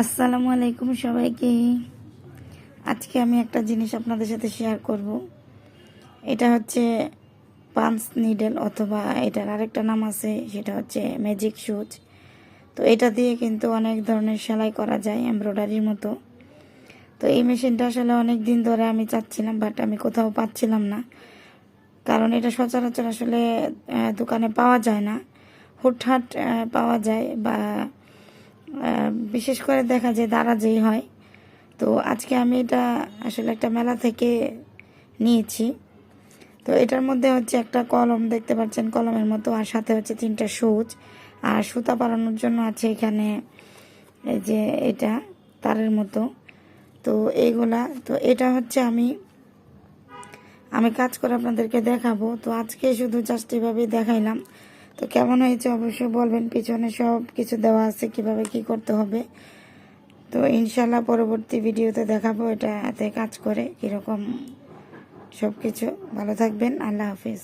আসসালামু আলাইকুম সবাইকে। আজকে আমি একটা জিনিস আপনাদের সাথে শেয়ার করব। এটা হচ্ছে পাঞ্চ নিডেল অথবা এটার আরেকটা নাম আছে, সেটা হচ্ছে ম্যাজিক সুচ তো এটা দিয়ে কিন্তু অনেক ধরনের সেলাই করা যায় এমব্রয়ডারির মতো। তো এই মেশিনটা আসলে অনেক দিন ধরে আমি চাচ্ছিলাম বাট আমি কোথাও পাচ্ছিলাম না। কারণ এটা সচরাচর আসলে দোকানে পাওয়া যায় না। হুটহাট পাওয়া যায় বা বিশেষ করে দেখা যায় দারাজেই হয়। তো আজকে আমি এটা আসলে একটা মেলা থেকে নিয়েছি। তো এটার মধ্যে হচ্ছে একটা কলম দেখতে পাচ্ছেন, কলমের মতো, আর সাথে হচ্ছে তিনটা সুচ। আর সুতা পালানোর জন্য আছে এখানে এই যে এটা, তারের মতো। তো এইগুলা, তো এটা হচ্ছে আমি আমি কাজ করে আপনাদেরকে দেখাবো। তো আজকে শুধু জাস্ট এভাবেই দেখাইলাম। তো কেমন হয়েছে অবশ্যই বলবেন, পিছনে সব কিছু দেওয়া আছে, কীভাবে কি করতে হবে। তো ইনশাল্লাহ পরবর্তী ভিডিওতে দেখাবো এটা এটাতে কাজ করে কীরকম সব কিছু ভালো থাকবেন, আল্লাহ হাফিজ।